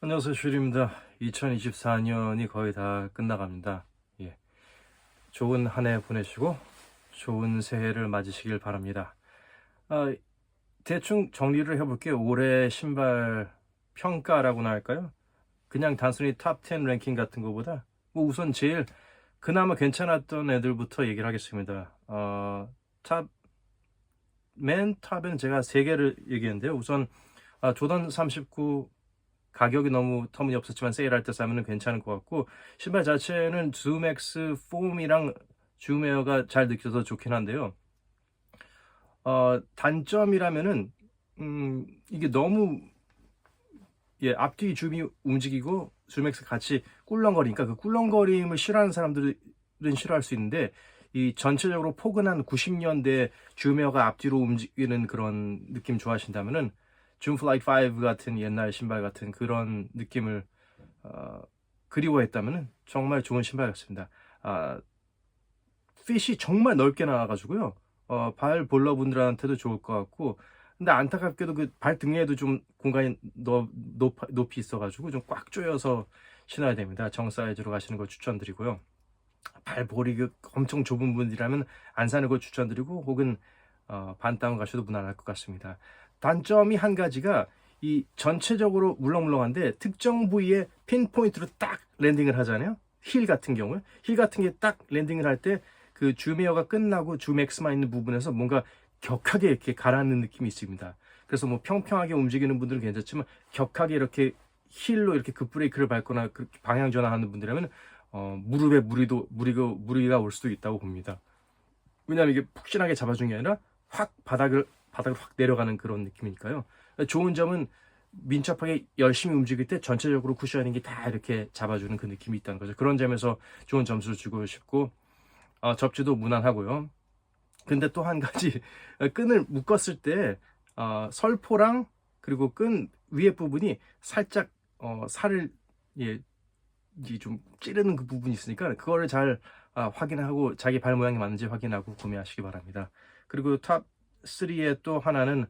안녕하세요 슈리입니다. 2024년이 거의 다 끝나갑니다. 예. 좋은 한 해 보내시고 좋은 새해를 맞으시길 바랍니다. 아, 대충 정리를 해볼게요. 올해 신발 평가라고나 할까요? 그냥 단순히 탑 10 랭킹 같은 것보다 뭐 우선 제일 그나마 괜찮았던 애들부터 얘기를 하겠습니다. 어, 탑, 맨 탑은 제가 세 개를 얘기했는데요. 우선 아, 조던 39 가격이 너무 터무니없었지만 세일할 때 사면 괜찮을 것 같고 신발 자체는 줌엑스 폼이랑 줌에어가 잘 느껴서 좋긴 한데요. 어, 단점이라면은 음, 이게 너무 예, 앞뒤 줌이 움직이고 줌엑스 같이 꿀렁거리니까 그 꿀렁거림을 싫어하는 사람들은 싫어할 수 있는데 이 전체적으로 포근한 90년대 줌에어가 앞뒤로 움직이는 그런 느낌 좋아하신다면은 줌 플라이트 5 같은 옛날 신발 같은 그런 느낌을 어, 그리워했다면 정말 좋은 신발 같습니다. 아, 핏이 정말 넓게 나와가지고요. 어, 발 볼러분들한테도 좋을 것 같고 근데 안타깝게도 그 발 등에도 좀 공간이 높, 높, 높이 있어가지고 좀 꽉 조여서 신어야 됩니다. 정 사이즈로 가시는 걸 추천드리고요. 발볼이 그 엄청 좁은 분이라면 안 사는 걸 추천드리고 혹은 어, 반다운 가셔도 무난할 것 같습니다. 단점이 한 가지가 이 전체적으로 물렁물렁한데 특정 부위에 핀포인트로 딱 랜딩을 하잖아요. 힐 같은 경우에 힐 같은 게 딱 랜딩을 할 때 그 줌에어가 끝나고 줌엑스만 있는 부분에서 뭔가 격하게 이렇게 가라앉는 느낌이 있습니다. 그래서 뭐 평평하게 움직이는 분들은 괜찮지만 격하게 이렇게 힐로 이렇게 급브레이크를 밟거나 그 방향 전환하는 분들이라면 어, 무릎에 무리도 무리가 무리가 올 수도 있다고 봅니다. 왜냐하면 이게 푹신하게 잡아준 게 아니라 확 바닥을 바닥을 확 내려가는 그런 느낌이니까요. 좋은 점은 민첩하게 열심히 움직일 때 전체적으로 쿠셔닝이 다 이렇게 잡아주는 그 느낌이 있다는 거죠. 그런 점에서 좋은 점수를 주고 싶고 어, 접지도 무난하고요. 근데 또 한 가지 끈을 묶었을 때 어, 설포랑 그리고 끈 위에 부분이 살짝 어, 살을 예, 이좀 찌르는 그 부분이 있으니까 그거를 잘 아, 확인하고 자기 발 모양이 맞는지 확인하고 구매하시기 바랍니다. 그리고 탑 3의 또 하나는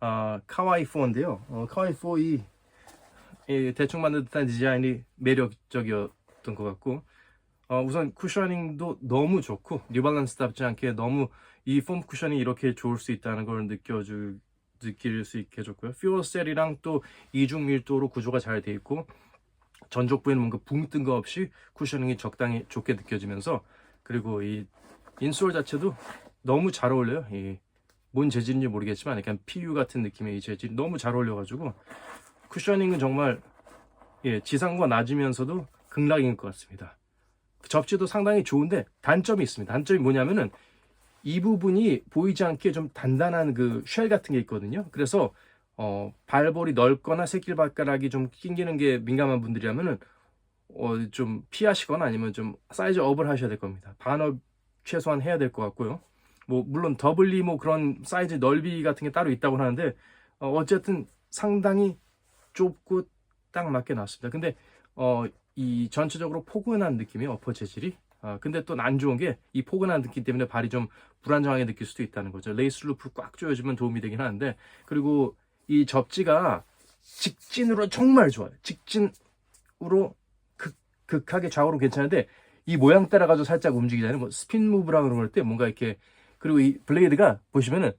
어, 카와이 4인데요. 어, 카와이 4이 이 대충 만든 듯한 디자인이 매력적이었던 것 같고 어, 우선 쿠셔닝도 너무 좋고 뉴발란스답지 않게 너무 이 폼 쿠셔닝이 이렇게 좋을 수 있다는 걸 느껴줄 느낄 수 있게 해줬고요. 퓨어셀이랑 또 이중 밀도로 구조가 잘 돼 있고 전족 부에는 뭔가 붕 뜬 거 없이 쿠셔닝이 적당히 좋게 느껴지면서 그리고 이 인솔 자체도 너무 잘 어울려요. 이 뭔 재질인지 모르겠지만 약간 PU 같은 느낌의 이 재질이 너무 잘 어울려가지고 쿠셔닝은 정말 예, 지상과 낮으면서도 극락인 것 같습니다. 접지도 상당히 좋은데 단점이 있습니다. 단점이 뭐냐면은 이 부분이 보이지 않게 좀 단단한 그 쉘 같은 게 있거든요. 그래서 어, 발볼이 넓거나 새끼 발가락이 좀 낑기는 게 민감한 분들이라면은 어, 좀 피하시거나 아니면 좀 사이즈 업을 하셔야 될 겁니다. 반업 최소한 해야 될 것 같고요. 뭐 물론 더블리 뭐 그런 사이즈 넓이 같은 게 따로 있다고 하는데 어, 어쨌든 상당히 좁고 딱 맞게 나왔습니다. 근데 어, 이 전체적으로 포근한 느낌이에요. 어퍼 재질이. 아, 근데 또 안 좋은 게 이 포근한 느낌 때문에 발이 좀 불안정하게 느낄 수도 있다는 거죠. 레이스 루프를 꽉 조여주면 도움이 되긴 하는데 그리고 이 접지가 직진으로 정말 좋아요. 직진으로 극, 극하게 좌우로 괜찮은데 이 모양 따라가지고 살짝 움직이잖아요. 뭐 스핀 무브라 그런 걸때 뭔가 이렇게 그리고 이 블레이드가 보시면은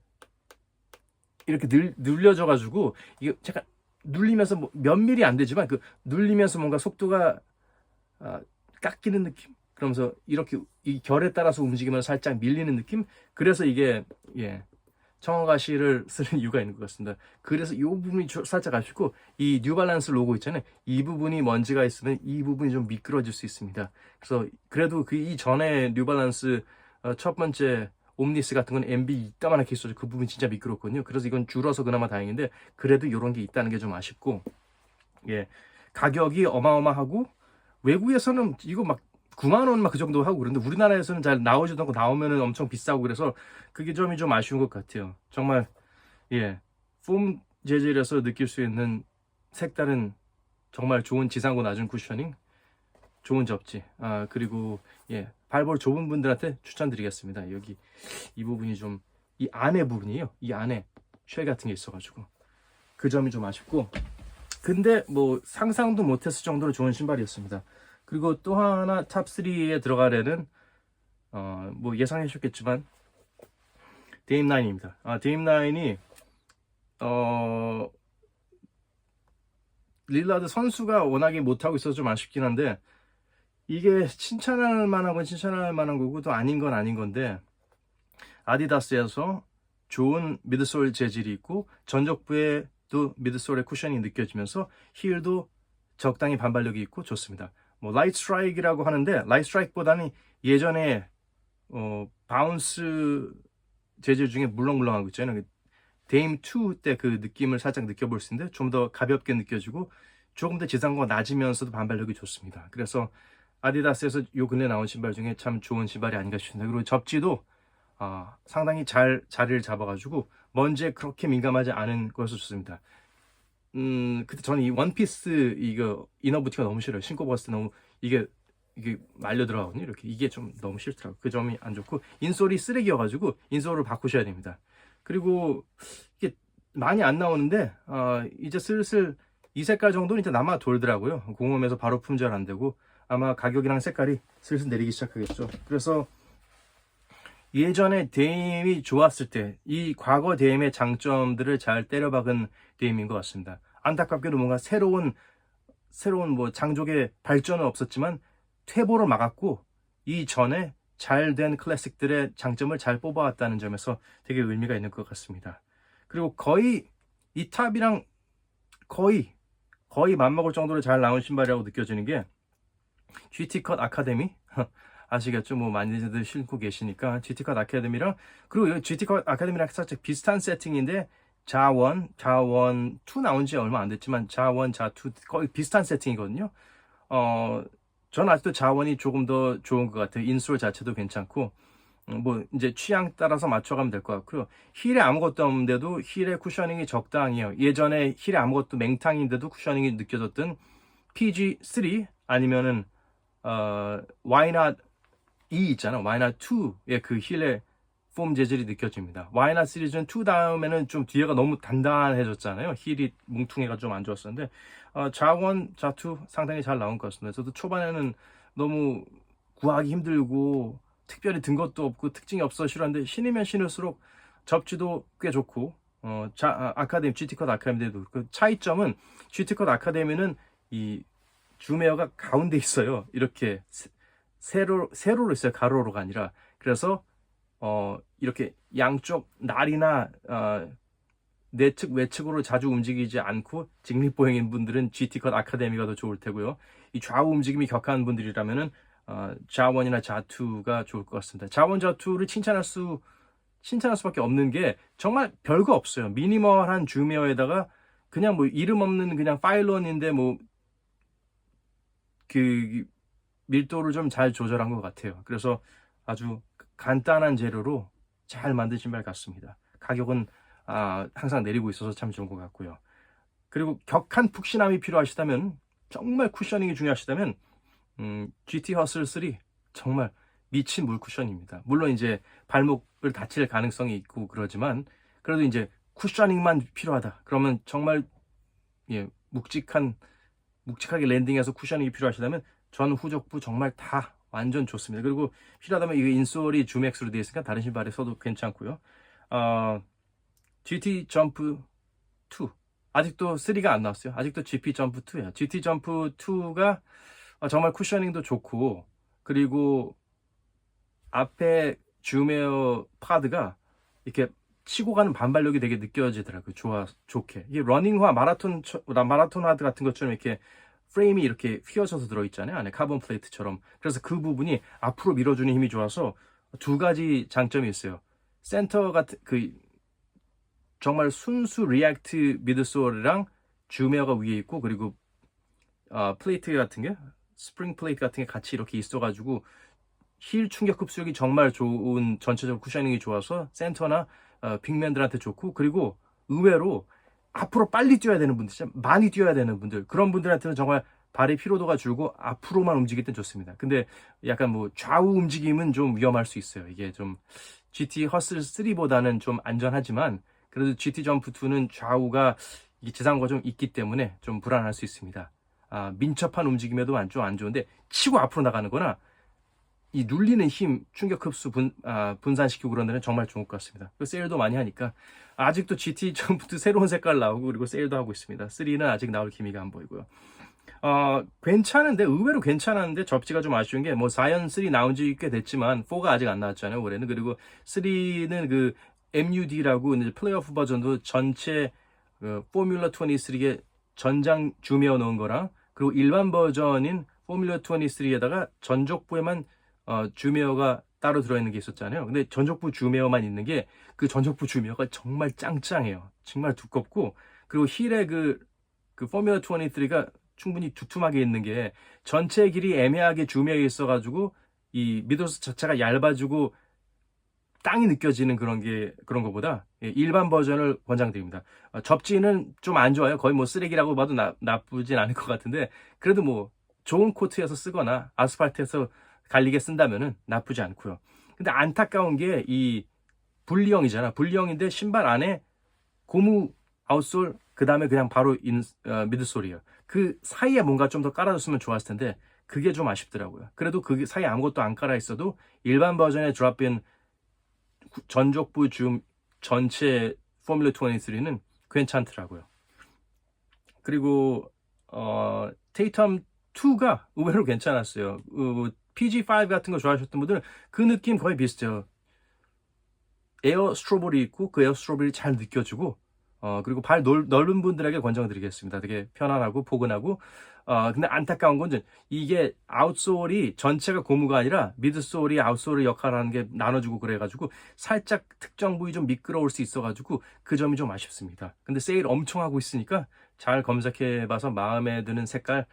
이렇게 늘, 눌려져 가지고 이게 잠깐 눌리면서 뭐 몇 밀이 안 되지만 그 눌리면서 뭔가 속도가 아, 깎이는 느낌 그러면서 이렇게 이 결에 따라서 움직이면서 살짝 밀리는 느낌 그래서 이게 예 청어가시를 쓰는 이유가 있는 것 같습니다. 그래서 이 부분이 저- 살짝 아쉽고 이 뉴발란스 로고 있잖아요. 이 부분이 먼지가 있으면 이 부분이 좀 미끄러질 수 있습니다. 그래서 그래도 그 이전에 뉴발란스 어, 첫 번째 옴니스 같은 건 MB 이따만하게 있어서 그 부분 진짜 미끄럽거든요. 그래서 이건 줄어서 그나마 다행인데 그래도 이런 게 있다는 게 좀 아쉽고 예 가격이 어마어마하고 외국에서는 이거 막 9만 원 막 그 정도 하고 그런데 우리나라에서는 잘 나오지도 않고 나오면은 엄청 비싸고 그래서 그게 점이 좀 아쉬운 것 같아요. 정말 예 폼 재질에서 느낄 수 있는 색다른 정말 좋은 지상고 낮은 쿠셔닝 좋은 접지 아 그리고 예 발볼 좁은 분들한테 추천드리겠습니다. 여기 이 부분이 좀 이 안에 부분이에요. 이 안에 쉘 같은 게 있어가지고 그 점이 좀 아쉽고 근데 뭐 상상도 못했을 정도로 좋은 신발이었습니다. 그리고 또 하나 탑 3에 들어가려는 어, 뭐 예상해 주셨겠지만 데임 나인입니다. 아, 데임 나인이 어 릴라드 선수가 워낙에 못하고 있어서 좀 아쉽긴 한데 이게 칭찬할 만한 건 칭찬할 만한 거고 또 아닌 건 아닌 건데 아디다스에서 좋은 미드솔 재질이 있고 전적부에도 미드솔의 쿠션이 느껴지면서 힐도 적당히 반발력이 있고 좋습니다. 뭐 라이트 스트라이크라고 하는데 라이트 스트라이크보다는 예전에 어 바운스 재질 중에 물렁물렁하고 있잖아요. 데임 2 때 그 느낌을 살짝 느껴볼 수 있는데 좀 더 가볍게 느껴지고 조금 더 지상과 낮으면서도 반발력이 좋습니다. 그래서 아디다스에서 요 근래 나온 신발 중에 참 좋은 신발이 아닌가 싶습니다. 그리고 접지도 아, 상당히 잘 자리를 잡아가지고 먼지에 그렇게 민감하지 않은 것으로 좋습니다. 음, 그때 저는 이 원피스 이거 이너부티가 너무 싫어요. 신고 봤을 때 너무 이게 이게 말려 들어가거든요. 이렇게 이게 좀 너무 싫더라고요. 그 점이 안 좋고 인솔이 쓰레기여가지고 인솔을 바꾸셔야 됩니다. 그리고 이게 많이 안 나오는데 어, 이제 슬슬 이 색깔 정도는 이제 남아 돌더라고요. 공홈에서 바로 품절 안 되고 아마 가격이랑 색깔이 슬슬 내리기 시작하겠죠. 그래서 예전에 데임이 좋았을 때 이 과거 데임의 장점들을 잘 때려박은 데임인 것 같습니다. 안타깝게도 뭔가 새로운 새로운 뭐 장족의 발전은 없었지만 퇴보를 막았고 이 전에 잘 된 클래식들의 장점을 잘 뽑아왔다는 점에서 되게 의미가 있는 것 같습니다. 그리고 거의 이 탑이랑 거의 거의 맞먹을 정도로 잘 나온 신발이라고 느껴지는 게 GT컷 아카데미 아시겠죠? 뭐 많이들 신고 계시니까 GT컷 아카데미랑 그리고 이 GT컷 아카데미랑 살짝 비슷한 세팅인데 자원, 자원 2 나온 지 얼마 안 됐지만 자원, 자2 거의 비슷한 세팅이거든요. 어, 저는 아직도 자원이 조금 더 좋은 것 같아요. 인솔 자체도 괜찮고 음, 뭐 이제 취향 따라서 맞춰가면 될 것 같고요. 힐에 아무것도 없는데도 힐의 쿠셔닝이 적당해요. 예전에 힐에 아무것도 맹탕인데도 쿠셔닝이 느껴졌던 PG3 아니면은 어, Why Not E 있잖아. Why Not 2의 그 힐의 폼 재질이 느껴집니다. Why Not 시리즈는 2 다음에는 좀 뒤에가 너무 단단해졌잖아요. 힐이 뭉퉁해가 좀 안 좋았었는데 어, 자원, 자2 상당히 잘 나온 것 같습니다. 저도 초반에는 너무 구하기 힘들고 특별히 든 것도 없고 특징이 없어 싫었는데 신이면 신을수록 접지도 꽤 좋고 어, 자, 아, 아카데미, GT컷 아카데미도 그 차이점은 GT컷 아카데미는 이 줌웨어가 가운데 있어요. 이렇게 세- 세로 세로로 있어요. 가로로가 아니라 그래서 어, 이렇게 양쪽 날이나 어, 내측 외측으로 자주 움직이지 않고 직립보행인 분들은 GT컷 아카데미가 더 좋을 테고요. 이 좌우 움직임이 격한 분들이라면은 어, 자원이나 자투가 좋을 것 같습니다. 자원 자투를 칭찬할 수 칭찬할 수밖에 없는 게 정말 별거 없어요. 미니멀한 줌웨어에다가 그냥 뭐 이름 없는 그냥 파일런인데 뭐 그 밀도를 좀 잘 조절한 것 같아요. 그래서 아주 간단한 재료로 잘 만든 신발 같습니다. 가격은 아, 항상 내리고 있어서 참 좋은 것 같고요. 그리고 격한 푹신함이 필요하시다면 정말 쿠셔닝이 중요하시다면 음, GT 허슬 3 정말 미친 물 쿠션입니다. 물론 이제 발목을 다칠 가능성이 있고 그러지만 그래도 이제 쿠셔닝만 필요하다. 그러면 정말 예, 묵직한 묵직하게 랜딩해서 쿠셔닝이 필요하시다면 전 후적부 정말 다 완전 좋습니다. 그리고 필요하다면 이 인솔이 줌엑스로 되어 있으니까 다른 신발에 써도 괜찮고요. 어, GT 점프 2 아직도 3가 안 나왔어요. 아직도 GP 점프 2예요. GT 점프 2가 어, 정말 쿠셔닝도 좋고 그리고 앞에 줌웨어 파드가 이렇게 치고 가는 반발력이 되게 느껴지더라고요. 좋아, 좋게. 이게 러닝화, 마라톤, 마라톤 하드 같은 것처럼 이렇게 프레임이 이렇게 휘어져서 들어있잖아요. 안에 카본 플레이트처럼. 그래서 그 부분이 앞으로 밀어주는 힘이 좋아서 두 가지 장점이 있어요. 센터 같은, 그, 정말 순수 리액트 미드솔이랑 줌웨어가 위에 있고, 그리고, 어, 플레이트 같은 게, 스프링 플레이트 같은 게 같이 이렇게 있어가지고, 힐 충격 흡수력이 정말 좋은 전체적으로 쿠셔닝이 좋아서 센터나 어, 빅맨들한테 좋고 그리고 의외로 앞으로 빨리 뛰어야 되는 분들, 진짜 많이 뛰어야 되는 분들 그런 분들한테는 정말 발의 피로도가 줄고 앞으로만 움직일 땐 좋습니다. 근데 약간 뭐 좌우 움직임은 좀 위험할 수 있어요. 이게 좀 GT 허슬 3보다는 좀 안전하지만 그래도 GT 점프 2는 좌우가 이 지상고가 좀 있기 때문에 좀 불안할 수 있습니다. 아, 민첩한 움직임에도 안, 좋- 안 좋은데 치고 앞으로 나가는 거나 이 눌리는 힘, 충격 흡수 분, 아, 분산시키고 그런 데는 정말 좋을 것 같습니다. 그 세일도 많이 하니까 아직도 GT 전부터 새로운 색깔 나오고 그리고 세일도 하고 있습니다. 3는 아직 나올 기미가 안 보이고요. 어, 괜찮은데 의외로 괜찮았는데 접지가 좀 아쉬운 게뭐 사이언 3 나온 지 꽤 됐지만 4가 아직 안 나왔잖아요 올해는 그리고 3는 그 MUD라고 이제 플레이오프 버전도 전체 그 포뮬러 23에 전장 주메어 넣은 거랑 그리고 일반 버전인 포뮬러 23에다가 전족부에만 어, 주메어가 따로 들어있는 게 있었잖아요. 근데 전족부 주메어만 있는 게 그 전족부 주메어가 정말 짱짱해요. 정말 두껍고 그리고 힐에 그, 그 포뮬러 23가 충분히 두툼하게 있는 게 전체 길이 애매하게 주메어 있어가지고 이 미도스 자체가 얇아지고 땅이 느껴지는 그런 게 그런 것보다 예, 일반 버전을 권장드립니다. 어, 접지는 좀 안 좋아요. 거의 뭐 쓰레기라고 봐도 나, 나쁘진 않을 것 같은데 그래도 뭐 좋은 코트에서 쓰거나 아스팔트에서 갈리게 쓴다면은 나쁘지 않고요. 근데 안타까운 게 이 분리형이잖아. 분리형인데 신발 안에 고무 아웃솔 그 다음에 그냥 바로 인, 어, 미드솔이에요. 그 사이에 뭔가 좀 더 깔아줬으면 좋았을 텐데 그게 좀 아쉽더라고요. 그래도 그 사이에 아무것도 안 깔아 있어도 일반 버전의 드랍인 전족부 줌 전체 포뮬러 23는 괜찮더라고요. 그리고 어 테이텀 2가 의외로 괜찮았어요. 어, PG5 같은 거 좋아하셨던 분들은 그 느낌 거의 비슷해요. 에어 스트로볼이 있고 그 에어 스트로볼이 잘 느껴지고 어 그리고 발 넓, 넓은 분들에게 권장드리겠습니다. 되게 편안하고 포근하고 어 근데 안타까운 건 이게 아웃솔이 전체가 고무가 아니라 미드솔이 아웃솔의 역할을 하는 게 나눠주고 그래가지고 살짝 특정 부위 좀 미끄러울 수 있어가지고 그 점이 좀 아쉽습니다. 근데 세일 엄청 하고 있으니까 잘 검색해봐서 마음에 드는 색깔 어,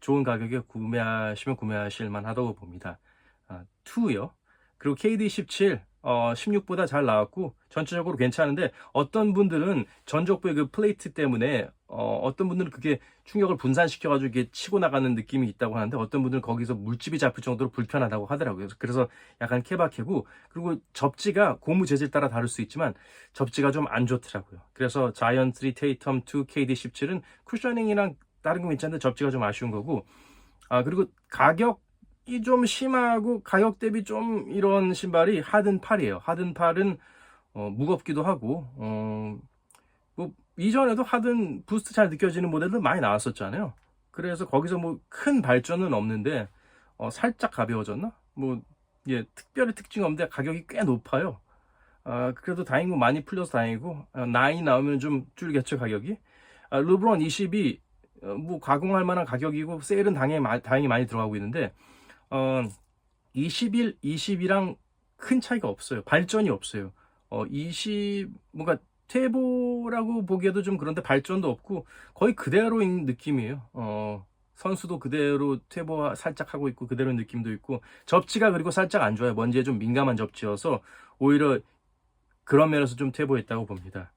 좋은 가격에 구매하시면 구매하실 만하다고 봅니다. 아, 2요. 그리고 KD17 어, 16보다 잘 나왔고 전체적으로 괜찮은데 어떤 분들은 전족부의 그 플레이트 때문에 어, 어떤 분들은 그게 충격을 분산시켜 가지고 이게 치고 나가는 느낌이 있다고 하는데 어떤 분들은 거기서 물집이 잡힐 정도로 불편하다고 하더라고요. 그래서 약간 케바케고 그리고 접지가 고무 재질 따라 다를 수 있지만 접지가 좀 안 좋더라고요. 그래서 자이언 3 테이텀 2 KD17은 쿠셔닝이랑 다른 건 괜찮은데 접지가 좀 아쉬운 거고 아 그리고 가격이 좀 심하고 가격 대비 좀 이런 신발이 하든 팔이에요. 하든 팔은 어, 무겁기도 하고 어, 뭐 이전에도 하든 부스트 잘 느껴지는 모델도 많이 나왔었잖아요. 그래서 거기서 뭐 큰 발전은 없는데 어, 살짝 가벼워졌나? 뭐 예, 특별히 특징 없는데 가격이 꽤 높아요. 아, 그래도 다행이고 많이 풀려서 다행이고 아, 나이 나오면 좀 줄겠죠 가격이. 아, 르브론 22 어, 뭐 가공할 만한 가격이고 세일은 당연히 마- 다행히 많이 들어가고 있는데 어 21, 20이랑 큰 차이가 없어요. 발전이 없어요. 어, 20 뭔가 테보라고 보기에도 좀 그런데 발전도 없고 거의 그대로인 느낌이에요. 어, 선수도 그대로 퇴보 살짝 하고 있고 그대로 느낌도 있고 접지가 그리고 살짝 안 좋아요. 먼지에 좀 민감한 접지여서 오히려 그런 면에서 좀 퇴보했다고 봅니다.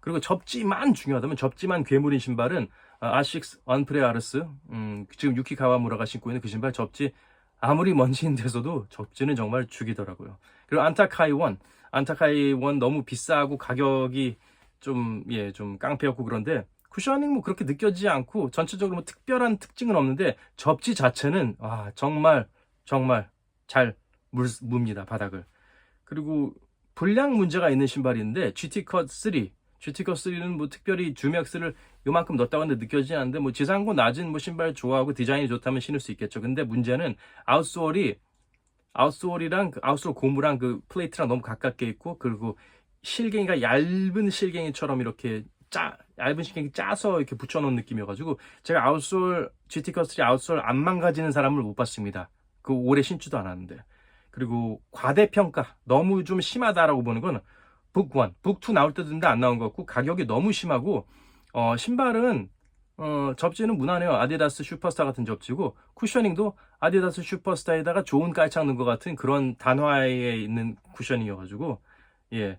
그리고 접지만 중요하다면 접지만 괴물인 신발은 아, 아식스 언프레 아르스 음, 지금 유키 가와무라가 신고 있는 그 신발 접지 아무리 먼지인데서도 접지는 정말 죽이더라고요. 그리고 안타카이 원. 안타카이 원 너무 비싸고 가격이 좀 예 좀 깡패였고 그런데 쿠셔닝 뭐 그렇게 느껴지지 않고 전체적으로 뭐 특별한 특징은 없는데 접지 자체는 아 정말 정말 잘 물, 뭅니다 바닥을. 그리고 불량 문제가 있는 신발인데 GT 컷 3 GT 컷 3는 뭐 특별히 주맥스를 요만큼 넣었다고 하는데 느껴지지 않는데 뭐 지상고 낮은 뭐 신발 좋아하고 디자인이 좋다면 신을 수 있겠죠 근데 문제는 아웃솔이 아웃솔이랑 그 아웃솔 고무랑 그 플레이트랑 너무 가깝게 있고 그리고 실갱이가 얇은 실갱이처럼 이렇게 짜 얇은 실갱이 짜서 이렇게 붙여놓은 느낌이어가지고 제가 아웃솔 GT 컷3 아웃솔 안 망가지는 사람을 못 봤습니다. 그 오래 신지도 않았는데 그리고 과대평가 너무 좀 심하다라고 보는 건 북1, 북2 나올 때도 있는데 안 나온 것 같고 가격이 너무 심하고 어, 신발은 어, 접지는 무난해요. 아디다스 슈퍼스타 같은 접지고 쿠셔닝도 아디다스 슈퍼스타에다가 좋은 깔창 넣은 것 같은 그런 단화에 있는 쿠셔닝이어가지고 예.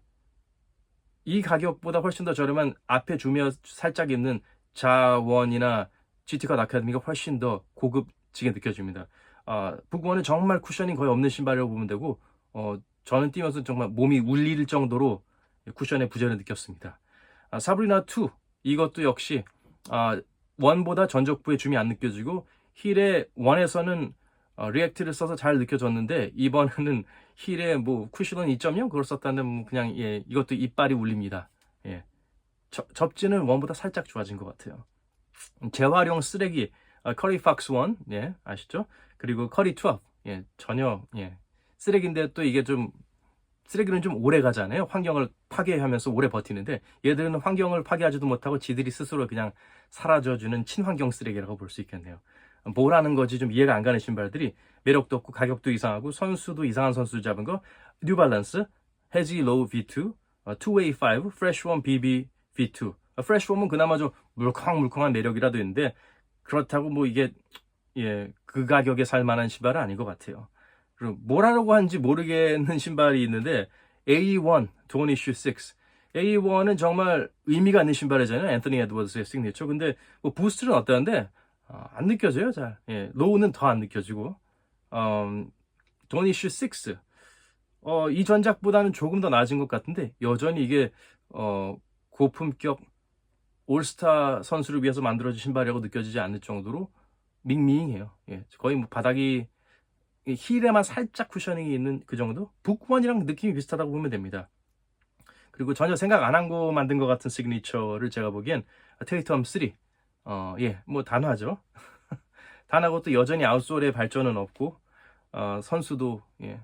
이 가격보다 훨씬 더 저렴한 앞에 주며 살짝 있는 자원이나 GT컷 아카데미가 훨씬 더 고급지게 느껴집니다. 아, 북원은 정말 쿠셔닝 거의 없는 신발이라고 보면 되고 어, 저는 뛰면서 정말 몸이 울릴 정도로 쿠션의 부재를 느꼈습니다. 아, 사브리나 2 이것도 역시 아, 원보다 전적부의 줌이 안 느껴지고 힐의 원에서는 어, 리액트를 써서 잘 느껴졌는데 이번에는 힐에 뭐 쿠션은 2.0 그걸 썼다는 뭐 그냥 예 이것도 이빨이 울립니다. 예 접, 접지는 원보다 살짝 좋아진 것 같아요. 재활용 쓰레기 어, 커리 팍스 1 예, 아시죠? 그리고 커리 12 예, 전혀 예, 쓰레기인데 또 이게 좀 쓰레기는 좀 오래 가잖아요. 환경을 파괴하면서 오래 버티는데 얘들은 환경을 파괴하지도 못하고 지들이 스스로 그냥 사라져주는 친환경 쓰레기라고 볼 수 있겠네요. 뭐라는 거지 좀 이해가 안 가는 신발들이 매력도 없고 가격도 이상하고 선수도 이상한 선수 잡은 거 뉴발란스 해지 로우 V2 어, 2A5 프레쉬 원 BB V2 어, 프레쉬 원은 그나마 좀 물컹물컹한 매력이라도 있는데 그렇다고 뭐 이게 예 그 가격에 살 만한 신발은 아닌 것 같아요. 그리고 뭐라고 하는지 모르겠는 신발이 있는데 A1 Don't Issue 6 A1은 정말 의미가 있는 신발이잖아요. 앤토니 에드워드스의 시그니처. 근데 뭐 부스트는 어떠한데 어, 안 느껴져요, 잘. 예, 로우는 더 안 느껴지고. 음, Don't Issue 6 어, 이 전작보다는 조금 더 나아진 것 같은데 여전히 이게 어, 고품격 올스타 선수를 위해서 만들어진 신발이라고 느껴지지 않을 정도로 밍밍해요. 예, 거의 뭐 바닥이 이 힐에만 살짝 쿠셔닝이 있는 그 정도? 북원이랑 느낌이 비슷하다고 보면 됩니다. 그리고 전혀 생각 안 한 거 만든 것 같은 시그니처를 제가 보기엔 테이텀 3. 어, 예, 뭐 단화죠. 단하고 또 여전히 아웃솔의 발전은 없고, 어, 선수도, 예,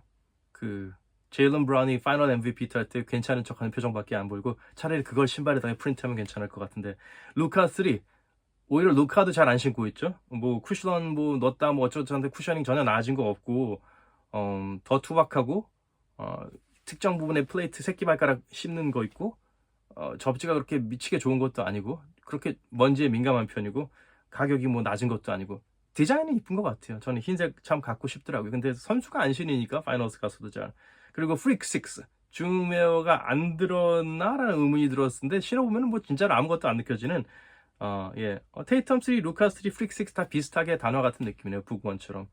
그, 제일런 브라운이 파이널 MVP 탈 때 괜찮은 척 하는 표정밖에 안 보이고, 차라리 그걸 신발에다가 프린트하면 괜찮을 것 같은데, 루카 3. 오히려 루카도 잘 안 신고 있죠. 뭐 쿠션 뭐 넣었다 뭐 어쩌고저쩌고 쿠셔닝 전혀 나아진 거 없고 어, 더 투박하고 어, 특정 부분에 플레이트 새끼 발가락 씹는 거 있고 어, 접지가 그렇게 미치게 좋은 것도 아니고 그렇게 먼지에 민감한 편이고 가격이 뭐 낮은 것도 아니고 디자인은 이쁜 것 같아요. 저는 흰색 참 갖고 싶더라고요. 근데 선수가 안 신으니까 파이널스 가서도 잘. 그리고 프릭 6 줌웨어가 안 들었나라는 의문이 들었는데 신어보면 뭐 진짜로 아무것도 안 느껴지는 어, 예. 어, 테이텀 3, 루카 3, 프릭 6다 비슷하게 단어 같은 느낌이네요. 북원처럼.